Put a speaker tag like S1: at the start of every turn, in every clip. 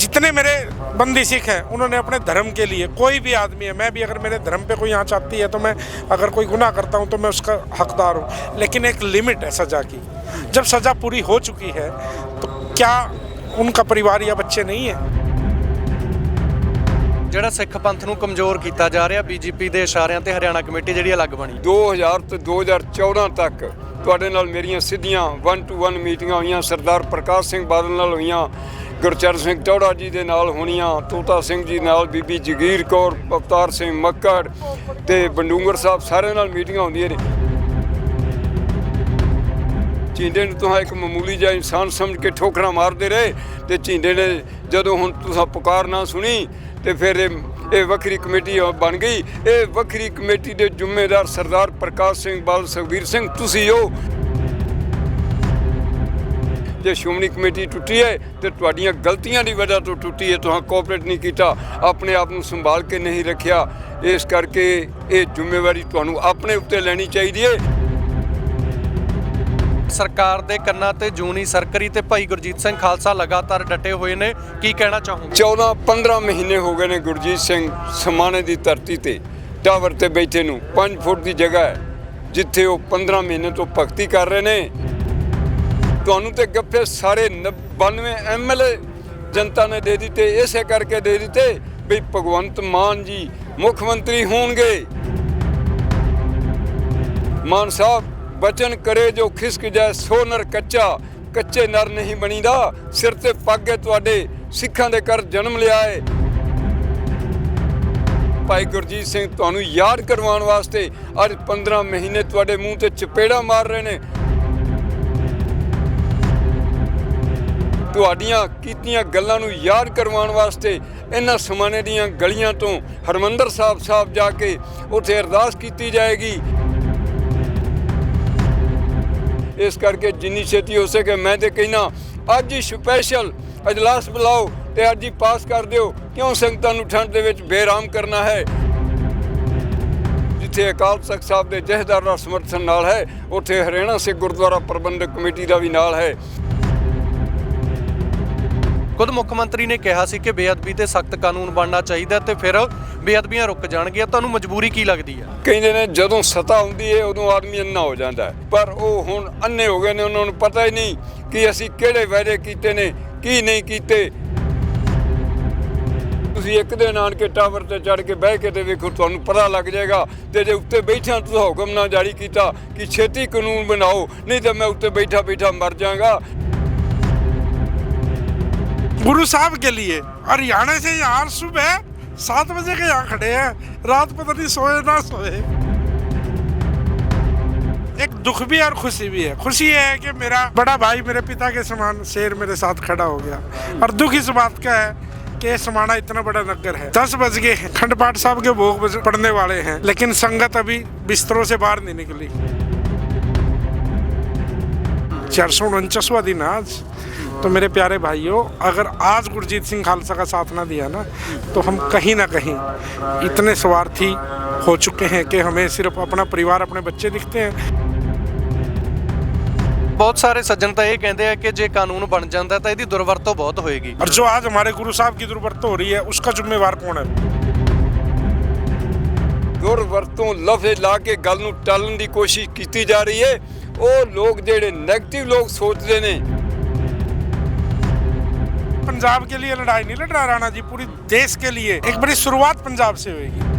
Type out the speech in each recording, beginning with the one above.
S1: जितने मेरे बंदी सिख हैं उन्होंने अपने धर्म के लिए कोई भी आदमी है मैं भी अगर मेरे धर्म पे कोई आँच आती है तो मैं अगर कोई गुनाह करता हूँ तो मैं उसका हकदार हूँ लेकिन एक लिमिट है सज़ा की जब सज़ा पूरी हो चुकी है तो क्या उनका परिवार या बच्चे नहीं है
S2: ਜਿਹੜਾ ਸਿੱਖ ਪੰਥ ਨੂੰ ਕਮਜ਼ੋਰ ਕੀਤਾ ਜਾ ਰਿਹਾ ਬੀਜੇਪੀ ਦੇ ਇਸ਼ਾਰਿਆਂ ਤੇ ਹਰਿਆਣਾ ਕਮੇਟੀ ਜਿਹੜੀ ਅਲੱਗ ਬਣੀ
S3: 2000 ਤੋਂ 2014 ਤੱਕ ਤੁਹਾਡੇ ਨਾਲ ਮੇਰੀਆਂ ਸਿੱਧੀਆਂ 1 ਟੂ 1 ਮੀਟਿੰਗਾਂ ਹੋਈਆਂ ਸਰਦਾਰ ਪ੍ਰਕਾਸ਼ ਸਿੰਘ ਬਾਦਲ ਨਾਲ ਹੋਈਆਂ ਗੁਰਚਰਨ ਸਿੰਘ ਟੌੜਾ ਜੀ ਦੇ ਨਾਲ ਹੋਣੀਆਂ, ਤੋਤਾ ਸਿੰਘ ਜੀ ਨਾਲ ਬੀਬੀ ਜਗੀਰ ਕੌਰ, ਅਵਤਾਰ ਸਿੰਘ ਮੱਕੜ ਤੇ ਬੰਡੂੰਗਰ ਸਾਹਿਬ ਸਾਰਿਆਂ ਨਾਲ ਮੀਟਿੰਗਾਂ ਹੁੰਦੀਆਂ ਨੇ। ਚੀਂਡੇ ਨੂੰ ਤੁਸੀਂ ਇੱਕ ਮਾਮੂਲੀ ਜਿਹਾ ਇਨਸਾਨ ਸਮਝ ਕੇ ਠੋਕਰਾਂ ਮਾਰਦੇ ਰਹੇ ਤੇ ਝੀਂਡੇ ਨੇ ਜਦੋਂ ਹੁਣ ਤੁਸੀਂ ਪੁਕਾਰ ਨਾ ਸੁਣੀ ਤੇ ਫਿਰ ਇਹ ਇਹ ਵੱਖਰੀ ਕਮੇਟੀ ਬਣ ਗਈ। ਇਹ ਵੱਖਰੀ ਕਮੇਟੀ ਦੇ ਜ਼ਿੰਮੇਦਾਰ ਸਰਦਾਰ ਪ੍ਰਕਾਸ਼ ਸਿੰਘ, ਬਾਲ ਸੁਖਬੀਰ ਸਿੰਘ, ਤੁਸੀਂ ਹੋ। ਜੇ ਸ਼੍ਰੋਮਣੀ ਕਮੇਟੀ ਟੁੱਟੀ ਹੈ ਤੇ ਤੁਹਾਡੀਆਂ ਗਲਤੀਆਂ ਦੀ ਵਜ੍ਹਾ ਤੋਂ ਟੁੱਟੀ ਹੈ ਤੁਸੀਂ ਕੋਆਪਰੇਟ ਨਹੀਂ ਕੀਤਾ ਆਪਣੇ ਆਪ ਨੂੰ ਸੰਭਾਲ ਕੇ ਨਹੀਂ ਰੱਖਿਆ ਇਸ ਕਰਕੇ ਇਹ ਜ਼ਿੰਮੇਵਾਰੀ ਤੁਹਾਨੂੰ ਆਪਣੇ ਉੱਤੇ ਲੈਣੀ ਚਾਹੀਦੀ ਹੈ।
S2: ਸਰਕਾਰ ਦੇ ਕੰਨਾਂ ਤੇ ਜੂਨੀ ਸਰਕਰੀ ਤੇ ਭਾਈ ਗੁਰਜੀਤ ਸਿੰਘ ਖਾਲਸਾ ਲਗਾਤਾਰ ਡਟੇ ਹੋਏ ਨੇ ਕੀ ਕਹਿਣਾ ਚਾਹੋਗੇ?
S3: 14 15 ਮਹੀਨੇ ਹੋ ਗਏ ਨੇ ਗੁਰਜੀਤ ਸਿੰਘ ਸਮਾਣੇ ਦੀ ਧਰਤੀ ਤੇ ਟਾਵਰ ਤੇ ਬੈਠੇ ਨੂੰ 5 ਫੁੱਟ ਦੀ ਜਗ੍ਹਾ ਹੈ ਜਿੱਥੇ ਉਹ 15 ਮਹੀਨੇ ਤੋਂ ਭਗਤੀ ਕਰ ਰਹੇ ਨੇ। ਤੁਹਾਨੂੰ ਤੇ ਗੱਫੇ ਸਾਰੇ 92 ਐਮਐਲਏ ਜਨਤਾ ਨੇ ਦੇ ਦਿੱਤੇ, ਇਸੇ ਕਰਕੇ ਦੇ ਦਿੱਤੇ ਵੀ ਭਗਵੰਤ ਮਾਨ ਜੀ ਮੁੱਖ ਮੰਤਰੀ ਹੋਣਗੇ। ਮਾਨ ਸਾਹਿਬ, ਬਚਨ ਕਰੇ ਜੋ ਖਿਸਕ ਜਾਏ ਸੋ ਨਰ ਕੱਚਾ, ਕੱਚੇ ਨਰ ਨਹੀਂ ਬਣੀਦਾ, ਸਿਰ ਤੇ ਪੱਗ ਹੈ ਤੁਹਾਡੇ, ਸਿੱਖਾਂ ਦੇ ਘਰ ਜਨਮ ਲਿਆ ਏ। ਭਾਈ ਗੁਰਜੀਤ ਸਿੰਘ, ਤੁਹਾਨੂੰ ਯਾਦ ਕਰਵਾਉਣ ਵਾਸਤੇ ਅੱਜ 15 ਮਹੀਨੇ ਤੁਹਾਡੇ ਮੂੰਹ ਤੇ ਚਪੇੜਾ ਮਾਰ ਰਹੇ ਨੇ। ਤੁਹਾਡੀਆਂ ਕੀਤੀਆਂ ਗੱਲਾਂ ਨੂੰ ਯਾਦ ਕਰਵਾਉਣ ਵਾਸਤੇ ਇਹਨਾਂ ਸਮਾਨੇ ਦੀਆਂ ਗਲੀਆਂ ਤੋਂ ਹਰਮੰਦਰ ਸਾਹਿਬ ਸਾਹਿਬ ਜਾ ਕੇ ਉੱਥੇ ਅਰਦਾਸ ਕੀਤੀ ਜਾਏਗੀ। ਇਸ ਕਰਕੇ ਜਿੰਨੀ ਛੇਤੀ ਹੋ ਸਕੇ ਮੈਂ ਤੇ ਕਹਿਣਾ ਅੱਜ ਹੀ ਸਪੈਸ਼ਲ ਅਜਲਾਸ ਬੁਲਾਓ ਤੇ ਅੱਜ ਹੀ ਪਾਸ ਕਰ ਦਿਓ, ਕਿਉਂ ਸੰਗਤਾਂ ਨੂੰ ਠੰਡ ਦੇ ਵਿੱਚ ਬੇਰਾਮ ਕਰਨਾ ਹੈ? ਜਿੱਥੇ ਅਕਾਲ ਤਖਤ ਸਾਹਿਬ ਦੇ ਜਥੇਦਾਰ ਦਾ ਸਮਰਥਨ ਨਾਲ ਹੈ, ਉੱਥੇ ਹਰਿਆਣਾ ਸਿੱਖ ਗੁਰਦੁਆਰਾ ਪ੍ਰਬੰਧਕ ਕਮੇਟੀ ਦਾ ਵੀ ਨਾਲ ਹੈ।
S2: ਖੁਦ ਮੁੱਖ ਮੰਤਰੀ ਨੇ ਕਿਹਾ ਸੀ ਕਿ ਬੇਅਦਬੀ ਤੇ ਸਖਤ ਕਾਨੂੰਨ ਬਣਨਾ ਚਾਹੀਦਾ ਤੇ ਫਿਰ ਬੇਅਦਬੀਆਂ ਰੁਕ ਜਾਣਗੀਆਂ, ਤੁਹਾਨੂੰ ਮਜਬੂਰੀ ਕੀ ਲੱਗਦੀ ਆ?
S3: ਕਹਿੰਦੇ ਨੇ ਜਦੋਂ ਸਤਾ ਹੁੰਦੀ ਹੈ ਉਦੋਂ ਆਦਮੀ ਅੰਨਾ ਹੋ ਜਾਂਦਾ ਹੈ। ਪਰ ਉਹ ਹੁਣ ਅੰਨੇ ਹੋ ਗਏ ਨੇ, ਉਹਨਾਂ ਨੂੰ ਪਤਾ ਹੀ ਨਹੀਂ ਕਿ ਅਸੀਂ ਕਿਹੜੇ ਵਾਅਦੇ ਕੀਤੇ ਨੇ, ਕੀ ਨਹੀਂ ਕੀਤੇ। ਤੁਸੀਂ ਇੱਕ ਦਿਨ ਆਣ ਕੇ ਟਾਵਰ ਤੇ ਚੜ ਕੇ ਬਹਿ ਕੇ ਤੇ ਵੇਖੋ, ਤੁਹਾਨੂੰ ਪਤਾ ਲੱਗ ਜਾਏਗਾ ਤੇ ਜੇ ਉੱਤੇ ਬੈਠਿਆਂ ਤੁਸੀਂ ਹੁਕਮ ਨਾ ਜਾਰੀ ਕੀਤਾ ਕਿ ਛੇਤੀ ਕਾਨੂੰਨ ਬਣਾਓ, ਨਹੀਂ ਤਾਂ ਮੈਂ ਉੱਤੇ ਬੈਠਾ ਬੈਠਾ ਮਰ ਜਾਵਾਂਗਾ।
S1: गुरु साहब के लिए हरियाणा से यहाँ सुबह सात बजे के यहाँ खड़े हैं रात पता नहीं सोए ना सोए एक दुख भी है और खुशी भी है खुशी ये है कि मेरा बड़ा भाई मेरे पिता के समान शेर मेरे साथ खड़ा हो गया और दुख इस बात का है कि समाना इतना बड़ा नगर है दस बज गए हैं खंड पाठ साहब के भोग बज- पड़ने वाले हैं लेकिन संगत अभी बिस्तरों से बाहर नहीं निकली चार सौ उनचासवा दिन आज तो मेरे प्यारे भाइयों अगर आज गुरजीत सिंह खालसा का साथ ना दिया ना तो हम कहीं ना कहीं इतने स्वार्थी हो चुके हैं कि हमें सिर्फ अपना परिवार अपने बच्चे दिखते हैं
S2: ਬਹੁਤ ਸਾਰੇ ਸੱਜਣ ਤਾਂ ਇਹ ਕਹਿੰਦੇ ਆ ਕਿ ਜੇ ਕਾਨੂੰਨ ਬਣ ਜਾਂਦਾ ਤਾਂ ਇਹਦੀ ਦੁਰਵਰਤੋਂ ਬਹੁਤ ਹੋਏਗੀ
S1: और जो आज हमारे गुरु साहब की दुर्वरतों हो रही है उसका जिम्मेवार कौन है
S3: ਦੁਰਵਰਤੋਂ ਲਫ਼ਜ਼ ਲਾ ਕੇ ਗੱਲ ਨੂੰ ਟਾਲਣ ਦੀ ਕੋਸ਼ਿਸ਼ ਕੀਤੀ ਜਾ ਰਹੀ ਹੈ ਉਹ ਲੋਕ ਜਿਹੜੇ 네ਗੇਟਿਵ ਲੋਕ ਸੋਚਦੇ ਨੇ
S1: पंजाब के लिए लड़ाई नहीं लड़ रहा राणा जी पूरी देश के लिए एक बड़ी शुरुआत पंजाब से होगी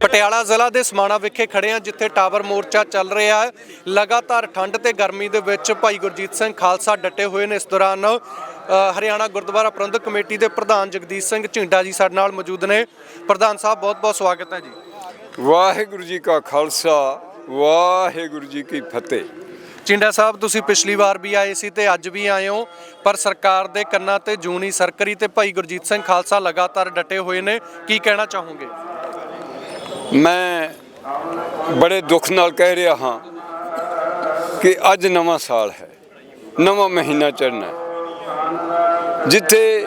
S2: ਪਟਿਆਲਾ ਜ਼ਿਲ੍ਹਾ ਦੇ ਸਮਾਣਾ ਵਿਖੇ ਖੜੇ ਆ ਜਿੱਥੇ ਟਾਵਰ ਮੋਰਚਾ ਚੱਲ ਰਿਹਾ ਹੈ ਲਗਾਤਾਰ ਠੰਡ ਤੇ ਗਰਮੀ ਦੇ ਵਿੱਚ ਭਾਈ ਗੁਰਜੀਤ ਸਿੰਘ ਖਾਲਸਾ ਡਟੇ ਹੋਏ ਨੇ ਇਸ ਦੌਰਾਨ ਅ, ਹਰਿਆਣਾ ਗੁਰਦੁਆਰਾ ਪ੍ਰਬੰਧਕ ਕਮੇਟੀ ਦੇ ਪ੍ਰਧਾਨ ਜਗਦੀਸ਼ ਸਿੰਘ ਝਿੰਡਾ ਜੀ ਸਾਡੇ ਨਾਲ ਮੌਜੂਦ ਨੇ ਪ੍ਰਧਾਨ ਸਾਹਿਬ ਬਹੁਤ ਬਹੁਤ ਸਵਾਗਤ ਹੈ ਜੀ
S3: ਵਾਹਿਗੁਰੂ ਜੀ ਕਾ ਖਾਲਸਾ ਵਾਹਿਗੁਰੂ ਜੀ ਕੀ ਫਤਿਹ
S2: ਚਿੰਡਾ ਸਾਹਿਬ, ਤੁਸੀਂ ਪਿਛਲੀ ਵਾਰ ਵੀ ਆਏ ਸੀ ਤੇ ਅੱਜ ਵੀ ਆਏ ਹੋ, ਪਰ ਸਰਕਾਰ ਦੇ ਕੰਨਾਂ ਤੇ ਜੂਨੀ ਸਰਕਰੀ ਤੇ ਭਾਈ ਗੁਰਜੀਤ ਸਿੰਘ ਖਾਲਸਾ ਲਗਾਤਾਰ ਡਟੇ ਹੋਏ ਨੇ, ਕੀ ਕਹਿਣਾ ਚਾਹੋਗੇ?
S3: ਮੈਂ ਬੜੇ ਦੁੱਖ ਨਾਲ ਕਹਿ ਰਿਹਾ ਹਾਂ ਕਿ ਅੱਜ ਨਵਾਂ ਸਾਲ ਹੈ, ਨਵਾਂ ਮਹੀਨਾ ਚੜ੍ਹਨਾ ਜਿੱਥੇ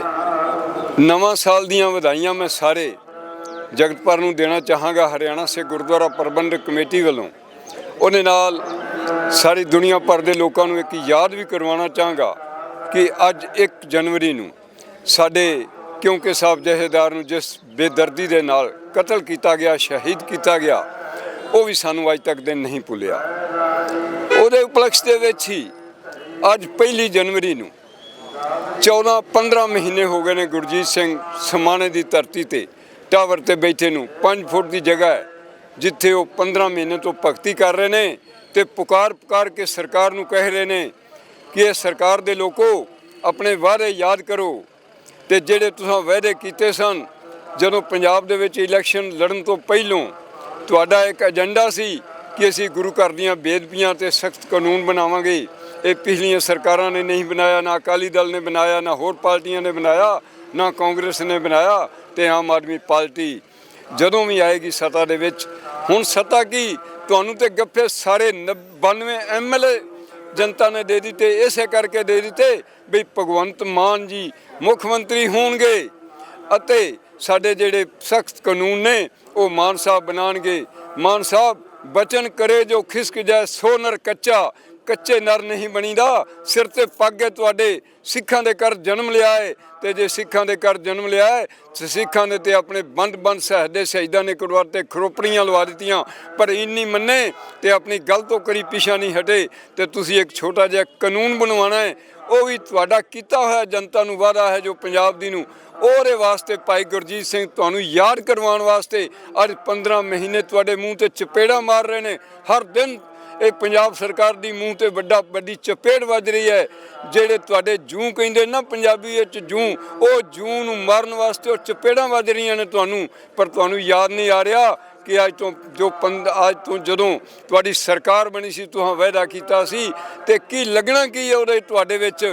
S3: ਨਵਾਂ ਸਾਲ ਦੀਆਂ ਵਧਾਈਆਂ ਮੈਂ ਸਾਰੇ ਜਗਤ ਭਰ ਨੂੰ ਦੇਣਾ ਚਾਹਾਂਗਾ, ਹਰਿਆਣਾ ਸੇ ਗੁਰਦੁਆਰਾ ਪ੍ਰਬੰਧਕ ਕਮੇਟੀ ਵੱਲੋਂ, ਉਹਦੇ ਨਾਲ ਸਾਰੀ ਦੁਨੀਆ ਭਰ ਦੇ ਲੋਕਾਂ ਨੂੰ ਇੱਕ ਯਾਦ ਵੀ ਕਰਵਾਉਣਾ ਚਾਹਾਂਗਾ ਕਿ ਅੱਜ 1 ਜਨਵਰੀ ਨੂੰ ਸਾਡੇ ਕਿਉਂਕਿ ਸਾਹਿਬ ਜਹੇਦਾਰ ਨੂੰ ਜਿਸ ਬੇਦਰਦੀ ਦੇ ਨਾਲ ਕਤਲ ਕੀਤਾ ਗਿਆ, ਸ਼ਹੀਦ ਕੀਤਾ ਗਿਆ, ਉਹ ਵੀ ਸਾਨੂੰ ਅੱਜ ਤੱਕ ਦਿਨ ਨਹੀਂ ਭੁੱਲਿਆ। ਉਹਦੇ ਉਪਲਕਸ਼ ਦੇ ਵਿੱਚ ਹੀ ਅੱਜ ਪਹਿਲੀ ਜਨਵਰੀ ਨੂੰ 14 15 ਮਹੀਨੇ ਹੋ ਗਏ ਨੇ ਗੁਰਜੀਤ ਸਿੰਘ ਸਮਾਣੇ ਦੀ ਧਰਤੀ ਤੇ ਟਾਵਰ ਤੇ ਬੈਠੇ ਨੂੰ। 5 ਫੁੱਟ ਦੀ ਜਗ੍ਹਾ ਹੈ, ਜਿੱਥੇ ਉਹ 15 ਮਹੀਨੇ ਤੋਂ ਭਗਤੀ ਕਰ ਰਹੇ ਨੇ। ਤੇ ਪੁਕਾਰ ਪੁਕਾਰ ਕੇ ਸਰਕਾਰ ਨੂੰ ਕਹਿ ਰਹੇ ਨੇ ਕਿ ਇਹ ਸਰਕਾਰ ਦੇ ਲੋਕੋ ਆਪਣੇ ਵਾਅਦੇ ਯਾਦ ਕਰੋ ਤੇ ਜਿਹੜੇ ਤੁਸੀਂ ਵਾਅਦੇ ਕੀਤੇ ਸਨ, ਜਦੋਂ ਪੰਜਾਬ ਦੇ ਵਿੱਚ ਇਲੈਕਸ਼ਨ ਲੜਨ ਤੋਂ ਪਹਿਲੋਂ ਤੁਹਾਡਾ ਇੱਕ ਏਜੰਡਾ ਸੀ ਕਿ ਅਸੀਂ ਗੁਰੂ ਘਰ ਦੀਆਂ ਬੇਦਬੀਆਂ ਤੇ ਸਖਤ ਕਾਨੂੰਨ ਬਣਾਵਾਂਗੇ। ਇਹ ਪਿਛਲੀਆਂ ਸਰਕਾਰਾਂ ਨੇ ਨਹੀਂ ਬਣਾਇਆ, ਨਾ ਅਕਾਲੀ ਦਲ ਨੇ ਬਣਾਇਆ, ਨਾ ਹੋਰ ਪਾਰਟੀਆਂ ਨੇ ਬਣਾਇਆ, ਨਾ ਕਾਂਗਰਸ ਨੇ ਬਣਾਇਆ ਤੇ ਆਮ ਆਦਮੀ ਪਾਰਟੀ ਜਦੋਂ ਵੀ ਆਏਗੀ ਸੱਤਾ ਦੇ ਵਿੱਚ। ਹੁਣ ਸੱਤਾ ਕੀ? ਤੁਹਾਨੂੰ ਤੇ ਗੱਫੇ ਸਾਰੇ 92 ਐਮਐਲਏ ਜਨਤਾ ਨੇ ਦੇ ਦਿੱਤੇ, ਇਸੇ ਕਰਕੇ ਦੇ ਦਿੱਤੇ ਵੀ ਭਗਵੰਤ ਮਾਨ ਜੀ ਮੁੱਖ ਮੰਤਰੀ ਹੋਣਗੇ ਅਤੇ ਸਾਡੇ ਜਿਹੜੇ ਸਖਤ ਕਾਨੂੰਨ ਨੇ, ਉਹ ਮਾਨ ਸਾਹਿਬ ਬਣਾਣਗੇ ਮਾਨ ਸਾਹਿਬ, ਬਚਨ ਕਰੇ ਜੋ ਖਿਸਕ ਜਾਏ ਸੋ ਨਰ ਕੱਚਾ। ਕੱਚੇ ਨਰ ਨਹੀਂ ਬਣੀਦਾ। ਸਿਰ ਤੇ ਪੱਗ ਹੈ, ਤੁਹਾਡੇ ਸਿੱਖਾਂ ਦੇ ਘਰ ਜਨਮ ਲਿਆ ਹੈ ਤੇ ਜੇ ਸਿੱਖਾਂ ਦੇ ਘਰ ਜਨਮ ਲਿਆ ਹੈ ਤੇ ਸਿੱਖਾਂ ਦੇ ਤੇ ਆਪਣੇ ਬੰਦ ਬੰਦ ਸਹਦੇ ਸ਼ਹੀਦਾਂ ਨੇ ਕੁਰਬਾਨ ਤੇ ਖਰੋਪੜੀਆਂ ਲਵਾ ਦਿੱਤੀਆਂ। ਪਰ ਇੰਨੀ ਮੰਨੇ ਤੇ ਆਪਣੀ ਗੱਲ ਤੋਂ ਕਰੀ ਪਿਛਾ ਨਹੀਂ ਹਟੇ। ਤੇ ਤੁਸੀਂ ਇੱਕ ਛੋਟਾ ਜਿਹਾ ਕਾਨੂੰਨ ਬਣਵਾਉਣਾ ਹੈ ਉਹ ਵੀ ਤੁਹਾਡਾ ਕੀਤਾ ਹੋਇਆ ਜਨਤਾ ਨੂੰ ਵਾਅਦਾ ਹੈ ਜੋ ਪੰਜਾਬ ਦੀ ਨੂੰ। ਉਹਦੇ ਵਾਸਤੇ ਭਾਈ ਗੁਰਜੀਤ ਸਿੰਘ ਤੁਹਾਨੂੰ ਯਾਦ ਕਰਵਾਉਣ ਵਾਸਤੇ ਅੱਜ 15 ਮਹੀਨੇ ਤੁਹਾਡੇ ਮੂੰਹ ਤੇ ਚਪੇੜਾ ਮਾਰ ਰਹੇ ਨੇ। ਹਰ ਦਿਨ ਇਹ ਪੰਜਾਬ ਸਰਕਾਰ ਦੀ ਮੂੰਹ ਤੇ ਵੱਡਾ ਵੱਡੀ ਚਪੇੜ ਵੱਜ ਰਹੀ ਹੈ। ਜਿਹੜੇ ਤੁਹਾਡੇ ਜੂ ਕਹਿੰਦੇ ਨਾ ਪੰਜਾਬੀ ਵਿੱਚ ਜੂ, ਉਹ ਜੂ ਨੂੰ ਮਾਰਨ ਵਾਸਤੇ ਉਹ ਚਪੇੜਾਂ ਵੱਜ ਰਹੀਆਂ ਨੇ ਤੁਹਾਨੂੰ, ਪਰ ਤੁਹਾਨੂੰ ਯਾਦ ਨਹੀਂ ਆ ਰਿਹਾ। ਕਿ ਅੱਜ ਤੋਂ ਜੋ ਪੰਦ, ਅੱਜ ਤੋਂ ਜਦੋਂ ਤੁਹਾਡੀ ਸਰਕਾਰ ਬਣੀ ਸੀ ਤੁਸੀਂ ਵਾਅਦਾ ਕੀਤਾ ਸੀ, ਤੇ ਕੀ ਲੱਗਣਾ ਕੀ ਹੈ ਉਹਦੇ ਤੁਹਾਡੇ ਵਿੱਚ?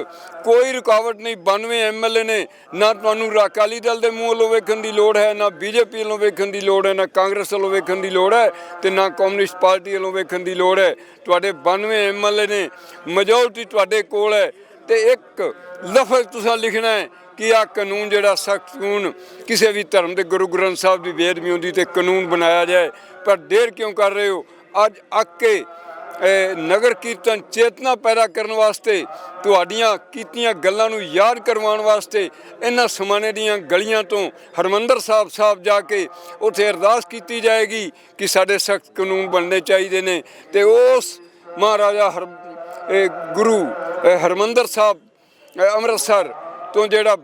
S3: ਕੋਈ ਰੁਕਾਵਟ ਨਹੀਂ 92 ਐਮਐਲਏ ਨੇ ਨਾ ਤੁਹਾਨੂੰ ਅਕਾਲੀ ਦਲ ਦੇ ਮੂੰਹ ਵੱਲੋਂ ਵੇਖਣ ਦੀ ਲੋੜ ਹੈ, ਨਾ ਬੀਜੇਪੀ ਵੱਲੋਂ ਵੇਖਣ ਦੀ ਲੋੜ ਹੈ, ਨਾ ਕਾਂਗਰਸ ਵੱਲੋਂ ਵੇਖਣ ਦੀ ਲੋੜ ਹੈ, ਤੇ ਨਾ ਕਮਿਊਨਿਸਟ ਪਾਰਟੀ ਵੱਲੋਂ ਵੇਖਣ ਦੀ ਲੋੜ ਹੈ। ਤੁਹਾਡੇ 92 ਐਮਐਲਏ ਨੇ ਮੈਜੋਰਟੀ ਤੁਹਾਡੇ ਕੋਲ ਹੈ, ਤੇ ਇੱਕ ਲਫ਼ਜ਼ ਤੁਸੀਂ ਲਿਖਣਾ ਹੈ ਕਿ ਆ ਕਾਨੂੰਨ ਜਿਹੜਾ ਸਖਤ ਕਾਨੂੰਨ ਕਿਸੇ ਵੀ ਧਰਮ ਦੇ ਗੁਰੂ ਗ੍ਰੰਥ ਸਾਹਿਬ ਦੀ ਬੇਅਦਬੀ ਹੁੰਦੀ ਤੇ ਕਾਨੂੰਨ ਬਣਾਇਆ ਜਾਏ, ਪਰ ਦੇਰ ਕਿਉਂ ਕਰ ਰਹੇ ਹੋ? ਅੱਜ ਅੱਕ ਕੇ ਨਗਰ ਕੀਰਤਨ ਚੇਤਨਾ ਪੈਦਾ ਕਰਨ ਵਾਸਤੇ ਤੁਹਾਡੀਆਂ ਕੀਤੀਆਂ ਗੱਲਾਂ ਨੂੰ ਯਾਦ ਕਰਵਾਉਣ ਵਾਸਤੇ ਇਹਨਾਂ ਸਮਾਨੇ ਦੀਆਂ ਗਲੀਆਂ ਤੋਂ ਹਰਮੰਦਰ ਸਾਹਿਬ ਸਾਹਿਬ ਜਾ ਕੇ ਉੱਥੇ ਅਰਦਾਸ ਕੀਤੀ ਜਾਏਗੀ ਕਿ ਸਾਡੇ ਸਖਤ ਕਾਨੂੰਨ ਬਣਨੇ ਚਾਹੀਦੇ ਨੇ ਤੇ ਉਸ ਮਹਾਰਾਜਾ ਹਰ ਗੁਰੂ, ਇਹ ਹਰਮੰਦਰ ਸਾਹਿਬ ਅੰਮ੍ਰਿਤਸਰ ਤੋਂ ਜਿਹੜਾ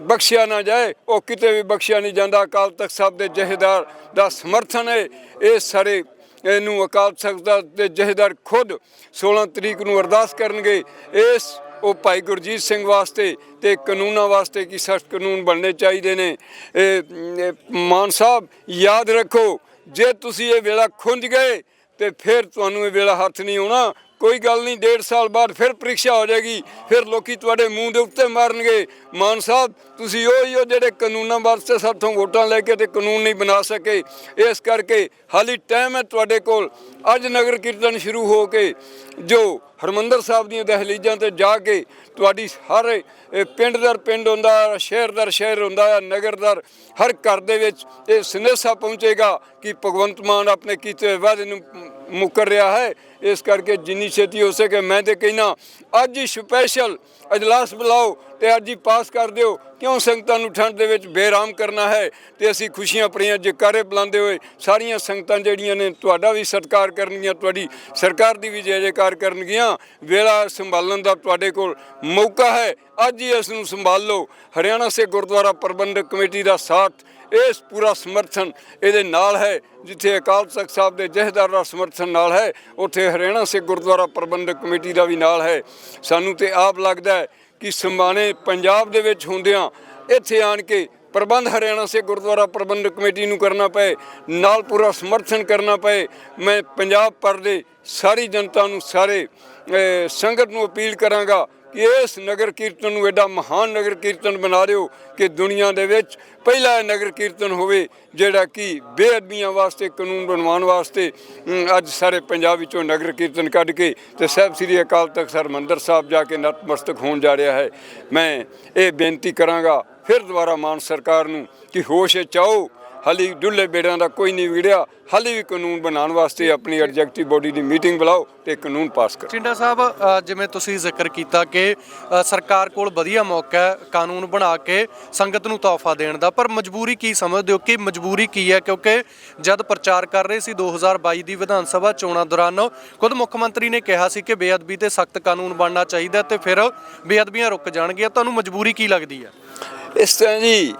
S3: ਬਖਸ਼ਿਆ ਨਾ ਜਾਏ, ਉਹ ਕਿਤੇ ਵੀ ਬਖਸ਼ਿਆ ਨਹੀਂ ਜਾਂਦਾ। ਅਕਾਲ ਤਖਤ ਸਾਹਿਬ ਦੇ ਜਹੇਦਾਰ ਦਾ ਸਮਰਥਨ ਹੈ। ਇਹ ਸਾਰੇ ਇਹਨੂੰ ਅਕਾਲ ਤਖਤ ਦਾ ਦੇ ਜਹੇਦਾਰ ਖੁਦ 16 ਤਰੀਕ ਨੂੰ ਅਰਦਾਸ ਕਰਨਗੇ। ਇਸ ਉਹ ਭਾਈ ਗੁਰਜੀਤ ਸਿੰਘ ਵਾਸਤੇ ਤੇ ਕਾਨੂੰਨਾਂ ਵਾਸਤੇ ਕੀ ਸਖਤ ਕਾਨੂੰਨ ਬਣਨੇ ਚਾਹੀਦੇ ਨੇ। ਇਹ ਇਹ ਮਾਨ ਸਾਹਿਬ, ਯਾਦ ਰੱਖੋ, ਜੇ ਤੁਸੀਂ ਇਹ ਵੇਲਾ ਖੁੰਝ ਗਏ, ਤੇ ਫਿਰ ਤੁਹਾਨੂੰ ਇਹ ਵੇਲਾ ਹੱਥ ਨਹੀਂ ਆਉਣਾ। ਕੋਈ ਗੱਲ ਨਹੀਂ, ਡੇਢ ਸਾਲ ਬਾਅਦ ਫਿਰ ਪ੍ਰੀਖਿਆ ਹੋ ਜਾਏਗੀ। ਫਿਰ ਲੋਕੀ ਤੁਹਾਡੇ ਮੂੰਹ ਦੇ ਉੱਤੇ ਮਾਰਨਗੇ। ਮਾਨ ਸਾਹਿਬ, ਤੁਸੀਂ ਉਹ ਹੀ ਹੋ ਜਿਹੜੇ ਕਾਨੂੰਨਾਂ ਵਾਸਤੇ ਸਾਥੋਂ ਵੋਟਾਂ ਲੈ ਕੇ ਤੇ ਕਾਨੂੰਨ ਨਹੀਂ ਬਣਾ ਸਕੇ। ਇਸ ਕਰਕੇ ਹਾਲੀ ਟਾਈਮ ਹੈ ਤੁਹਾਡੇ ਕੋਲ। ਅੱਜ ਨਗਰ ਕੀਰਤਨ ਸ਼ੁਰੂ ਹੋ ਕੇ ਜੋ ਹਰਮੰਦਰ ਸਾਹਿਬ ਦੀਆਂ ਦਹਲੀਜ਼ਾਂ ਤੇ ਜਾ ਕੇ ਤੁਹਾਡੀ ਹਰ ਪਿੰਡ ਦਰ ਪਿੰਡ ਹੁੰਦਾ, ਸ਼ਹਿਰ ਦਰ ਸ਼ਹਿਰ ਹੁੰਦਾ ਹੈ ਨਗਰ ਦਰ ਹਰ ਘਰ ਦੇ ਵਿੱਚ ਇਹ ਸੰਦੇਸ਼ਾ ਪਹੁੰਚੇਗਾ ਕਿ ਭਗਵੰਤ ਮਾਨ ਆਪਣੇ ਕੀਤੇ ਵਾਅਦੇ ਨੂੰ ਮੁਕਰ ਰਿਹਾ ਹੈ। ਇਸ ਕਰਕੇ ਜਿੰਨੀ ਛੇਤੀ ਹੋ ਸਕੇ ਮੈਂ ਤੇ ਕਹਿਣਾ ਅੱਜ ਹੀ ਸਪੈਸ਼ਲ ਅਜਲਾਸ ਬੁਲਾਓ ਤੇ ਅੱਜ ਹੀ ਪਾਸ ਕਰ ਦਿਓ। ਕਿਉਂ ਸੰਗਤਾਂ ਨੂੰ ਠੰਡ ਦੇ ਵਿੱਚ ਬੇਰਾਮ ਕਰਨਾ ਹੈ? ਤੇ ਅਸੀਂ ਖੁਸ਼ੀਆਂ ਭਰੀਆਂ ਜਕਾਰੇ ਬੁਲਾਉਂਦੇ ਹੋਏ ਸਾਰੀਆਂ ਸੰਗਤਾਂ ਜਿਹੜੀਆਂ ਨੇ ਤੁਹਾਡਾ ਵੀ ਸਤਿਕਾਰ ਕਰਨਗੀਆਂ, ਤੁਹਾਡੀ ਸਰਕਾਰ ਦੀ ਵੀ ਜੈ ਜੈਕਾਰ ਕਰਨਗੀਆਂ। ਵੇਲਾ ਸੰਭਾਲਣ ਦਾ ਤੁਹਾਡੇ ਕੋਲ ਮੌਕਾ ਹੈ। ਅੱਜ ਹੀ ਇਸ ਨੂੰ ਸੰਭਾਲ। ਲਓ ਹਰਿਆਣਾ ਸੇ ਗੁਰਦੁਆਰਾ ਪ੍ਰਬੰਧਕ ਕਮੇਟੀ ਦਾ ਸਾਥ ਇਸ ਪੂਰਾ ਸਮਰਥਨ ਇਹਦੇ ਨਾਲ ਹੈ, ਜਿੱਥੇ ਅਕਾਲ ਤਖਤ ਸਾਹਿਬ ਦੇ ਜਹੇਦਾਰ ਦਾ ਸਮਰਥਨ ਨਾਲ ਹੈ, ਉੱਥੇ ਹਰਿਆਣਾ ਸਿੱਖ ਗੁਰਦੁਆਰਾ ਪ੍ਰਬੰਧਕ ਕਮੇਟੀ ਦਾ ਵੀ ਨਾਲ ਹੈ। ਸਾਨੂੰ ਤੇ ਆਪ ਲੱਗਦਾ ਹੈ ਕਿ ਸਮਾਣੇ ਪੰਜਾਬ ਦੇ ਵਿੱਚ ਹੁੰਦਿਆਂ ਇੱਥੇ ਆਣ ਕੇ ਪ੍ਰਬੰਧ ਹਰਿਆਣਾ ਸੇ ਗੁਰਦੁਆਰਾ ਪ੍ਰਬੰਧਕ ਕਮੇਟੀ ਨੂੰ ਕਰਨਾ ਪਏ, ਨਾਲ ਪੂਰਾ ਸਮਰਥਨ ਕਰਨਾ ਪਏ। ਮੈਂ ਪੰਜਾਬ ਪਰ ਦੇ ਸਾਰੀ ਜਨਤਾ ਨੂੰ, ਸਾਰੇ ਸੰਗਤ ਨੂੰ ਅਪੀਲ ਕਰਾਂਗਾ ਕਿ ਇਸ ਨਗਰ ਕੀਰਤਨ ਨੂੰ ਐਡਾ ਮਹਾਨ ਨਗਰ ਕੀਰਤਨ ਬਣਾ ਦਿਓ ਕਿ ਦੁਨੀਆ ਦੇ ਵਿੱਚ ਪਹਿਲਾ ਨਗਰ ਕੀਰਤਨ ਹੋਵੇ ਜਿਹੜਾ ਕਿ ਬੇਅਦਬੀਆਂ ਵਾਸਤੇ, ਕਾਨੂੰਨ ਬਣਵਾਉਣ ਵਾਸਤੇ ਅੱਜ ਸਾਰੇ ਪੰਜਾਬ ਵਿੱਚੋਂ ਨਗਰ ਕੀਰਤਨ ਕੱਢ ਕੇ ਤੇ ਸਾਹਿਬ ਸ੍ਰੀ ਅਕਾਲ ਤਖਤ ਹਰਿਮੰਦਰ ਸਾਹਿਬ ਜਾ ਕੇ ਨਤਮਸਤਕ ਹੋਣ ਜਾ ਰਿਹਾ ਹੈ। ਮੈਂ ਇਹ ਬੇਨਤੀ ਕਰਾਂਗਾ ਫਿਰ ਦੁਬਾਰਾ ਮਾਨ ਸਰਕਾਰ ਨੂੰ ਕਿ ਹੋਸ਼ ਵਿੱਚ ਆਓ ਹਾਲੀ ਡੁੱਲੇ ਬੇੜਾਂ ਦਾ ਕੋਈ ਨਹੀਂ ਵਿਗੜਿਆ। ਹਾਲੀ ਵੀ ਕਾਨੂੰਨ ਬਣਾਉਣ ਵਾਸਤੇ ਆਪਣੀ ਐਗਜ਼ੈਕਟਿਵ ਬੋਡੀ ਦੀ ਮੀਟਿੰਗ ਬੁਲਾਓ ਤੇ ਕਾਨੂੰਨ ਪਾਸ ਕਰੋ।
S2: ਚਿੰਡਾ ਸਾਹਿਬ ਜਿਵੇਂ ਤੁਸੀਂ ਜ਼ਿਕਰ ਕੀਤਾ ਕਿ ਸਰਕਾਰ ਕੋਲ ਵਧੀਆ ਮੌਕਾ ਹੈ ਕਾਨੂੰਨ ਬਣਾ ਕੇ ਸੰਗਤ ਨੂੰ ਤੋਹਫਾ ਦੇਣ ਦਾ ਪਰ ਮਜਬੂਰੀ ਕੀ ਸਮਝਦੇ ਹੋ? ਕਿ ਮਜਬੂਰੀ ਕੀ ਹੈ? ਕਿਉਂਕਿ ਜਦ ਪ੍ਰਚਾਰ ਕਰ ਰਹੇ ਸੀ 2022 ਦੀ ਵਿਧਾਨ ਸਭਾ ਚੋਣਾਂ ਦੌਰਾਨ ਖੁਦ ਮੁੱਖ ਮੰਤਰੀ ਨੇ ਕਿਹਾ ਸੀ ਕਿ ਬੇਅਦਬੀ ਤੇ ਸਖਤ ਕਾਨੂੰਨ ਬਣਨਾ ਚਾਹੀਦਾ ਤੇ ਫਿਰ ਬੇਅਦਬੀਆਂ ਰੁਕ ਜਾਣਗੀਆਂ। ਤੁਹਾਨੂੰ ਮਜਬੂਰੀ ਕੀ ਲੱਗਦੀ ਹੈ?
S3: ਇਸ ਤਰ੍ਹਾਂ ਜੀ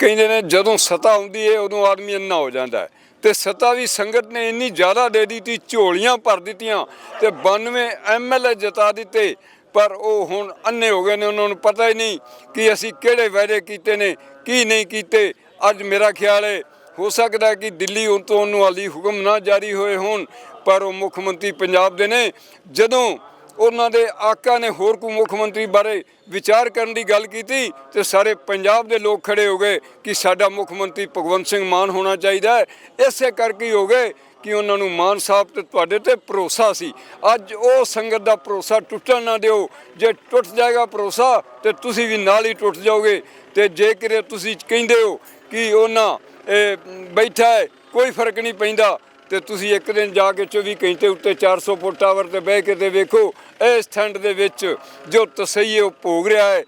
S3: ਕਹਿੰਦੇ ਨੇ ਜਦੋਂ ਸਤਾ ਆਉਂਦੀ ਹੈ ਉਦੋਂ ਆਦਮੀ ਅੰਨਾ ਹੋ ਜਾਂਦਾ ਹੈ ਤੇ ਸਤਾ ਵੀ ਸੰਗਤ ਨੇ ਇੰਨੀ ਜ਼ਿਆਦਾ ਦੇ ਦਿੱਤੀ, ਝੋਲੀਆਂ ਭਰ ਦਿੱਤੀਆਂ ਤੇ 92 ਐਮਐਲਏ ਜਿਤਾ ਦਿੱਤੇ। ਪਰ ਉਹ ਹੁਣ ਅੰਨੇ ਹੋ ਗਏ ਨੇ, ਉਹਨਾਂ ਨੂੰ ਪਤਾ ਹੀ ਨਹੀਂ ਕਿ ਅਸੀਂ ਕਿਹੜੇ ਵਾਅਦੇ ਕੀਤੇ ਨੇ, ਕੀ ਨਹੀਂ ਕੀਤੇ। ਅੱਜ ਮੇਰਾ ਖਿਆਲ ਹੈ ਹੋ ਸਕਦਾ ਕਿ ਦਿੱਲੀ ਹੁਣ ਤੋਂ ਉਹਨੂੰ ਹਾਲੀ ਹੁਕਮ ਨਾ ਜਾਰੀ ਹੋਏ ਹੋਣ, ਪਰ ਉਹ ਮੁੱਖ ਮੰਤਰੀ ਪੰਜਾਬ ਦੇ ਨੇ। ਜਦੋਂ ਉਹਨਾਂ ਦੇ ਆਕਾ ਨੇ ਹੋਰ ਕੋਈ ਮੁੱਖ ਮੰਤਰੀ ਬਾਰੇ ਵਿਚਾਰ ਕਰਨ ਦੀ ਗੱਲ ਕੀਤੀ ਤੇ ਸਾਰੇ ਪੰਜਾਬ ਦੇ ਲੋਕ ਖੜੇ ਹੋ ਗਏ ਕਿ ਸਾਡਾ ਮੁੱਖ ਮੰਤਰੀ ਭਗਵੰਤ ਸਿੰਘ ਮਾਨ ਹੋਣਾ ਚਾਹੀਦਾ ਹੈ। ਇਸੇ ਕਰਕੇ ਹੀ ਹੋ ਗਏ ਕਿ ਉਹਨਾਂ ਨੂੰ ਮਾਨ ਸਾਹਿਬ ਤੇ ਤੁਹਾਡੇ ਤੇ ਭਰੋਸਾ ਸੀ। ਅੱਜ ਉਹ ਸੰਗਤ ਦਾ ਭਰੋਸਾ ਟੁੱਟਣ ਨਾ ਦਿਓ। ਜੇ ਟੁੱਟ ਜਾਏਗਾ ਭਰੋਸਾ ਤੇ ਤੁਸੀਂ ਵੀ ਨਾਲ ਹੀ ਟੁੱਟ ਜਾਓਗੇ। ਤੇ ਜੇ ਕਿਰੇ ਤੁਸੀਂ ਕਹਿੰਦੇ ਹੋ ਕਿ ਉਹਨਾਂ ਇਹ, ਬੈਠਾ ਹੈ ਕੋਈ ਫ਼ਰਕ ਨਹੀਂ ਪੈਂਦਾ। ਤੇ ਤੁਸੀਂ ਇੱਕ ਦਿਨ ਜਾ ਕੇ 24 ਘੰਟੇ ਉੱਤੇ 400 ਫੁੱਟ ਟਾਵਰ ਤੇ ਬਹਿ ਕੇ ਤੇ ਵੇਖੋ, ਇਸ ਠੰਡ ਦੇ ਵਿੱਚ ਜੋ ਤਸਈਏ ਉਹ ਭੋਗ ਰਿਹਾ ਹੈ।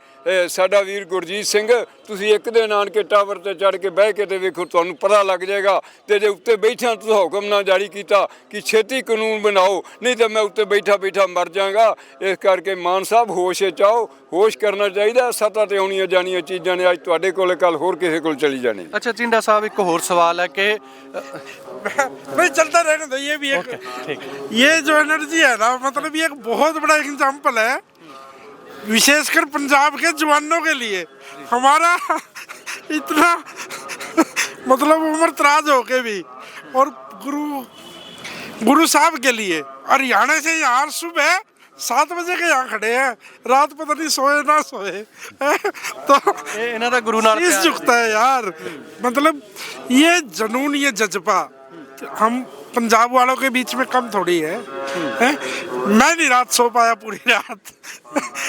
S3: ਸਾਡਾ ਵੀਰ ਗੁਰਜੀਤ ਸਿੰਘ ਤੁਸੀਂ ਇੱਕ ਦਿਨ ਆਣ ਕੇ ਟਾਵਰ ਤੇ ਚੜ ਕੇ ਬਹਿ ਕੇ ਤੇ ਵੇਖੋ ਤੁਹਾਨੂੰ ਪਤਾ ਲੱਗ ਜਾਏਗਾ ਤੇ ਜੇ ਉੱਤੇ ਬੈਠਿਆਂ ਤੁਸੀਂ ਹੁਕਮ ਨਾ ਜਾਰੀ ਕੀਤਾ ਕਿ ਛੇਤੀ ਕਾਨੂੰਨ ਬਣਾਓ ਨਹੀਂ ਤਾਂ ਮੈਂ ਉੱਤੇ ਬੈਠਾ ਬੈਠਾ ਮਰ ਜਾਵਾਂਗਾ ਇਸ ਕਰਕੇ ਮਾਨ ਸਾਹਿਬ ਹੋਸ਼ ਵਿੱਚ ਆਓ ਹੋਸ਼ ਕਰਨਾ ਚਾਹੀਦਾ ਸਤਾ ਤੇ ਆਉਣੀਆਂ ਜਾਣੀਆਂ ਚੀਜ਼ਾਂ ਨੇ ਅੱਜ ਤੁਹਾਡੇ ਕੋਲ ਕੱਲ ਹੋਰ ਕਿਸੇ ਕੋਲ ਚਲੀ ਜਾਣੀ
S2: ਅੱਛਾ ਚਿੰਡਾ ਸਾਹਿਬ ਇੱਕ ਹੋਰ ਸਵਾਲ ਹੈ ਕਿ ਅ,
S1: नहीं चलता रहने दो ये भी एक ये जो एनर्जी है ना मतलब ये एक बहुत बड़ा एग्जाम्पल है विशेषकर पंजाब के जवानों के लिए हमारा इतना मतलब उम्र तराज होके भी और गुरु गुरु साहब के लिए हरियाणा से यहाँ सुबह सात बजे के यहाँ खड़े हैं रात पता नहीं सोए ना सोए तो
S2: ਇਹ ਇਹਨਾਂ ਦਾ ਗੁਰੂ ਨਾਲ
S1: शीश
S2: ਪਿਆਰ
S1: झुकता है यार मतलब ये जुनून ये जज्बा हम पंजाब वालों के बीच में कम थोड़ी है, मैं नहीं रात सो पाया, पूरी रात।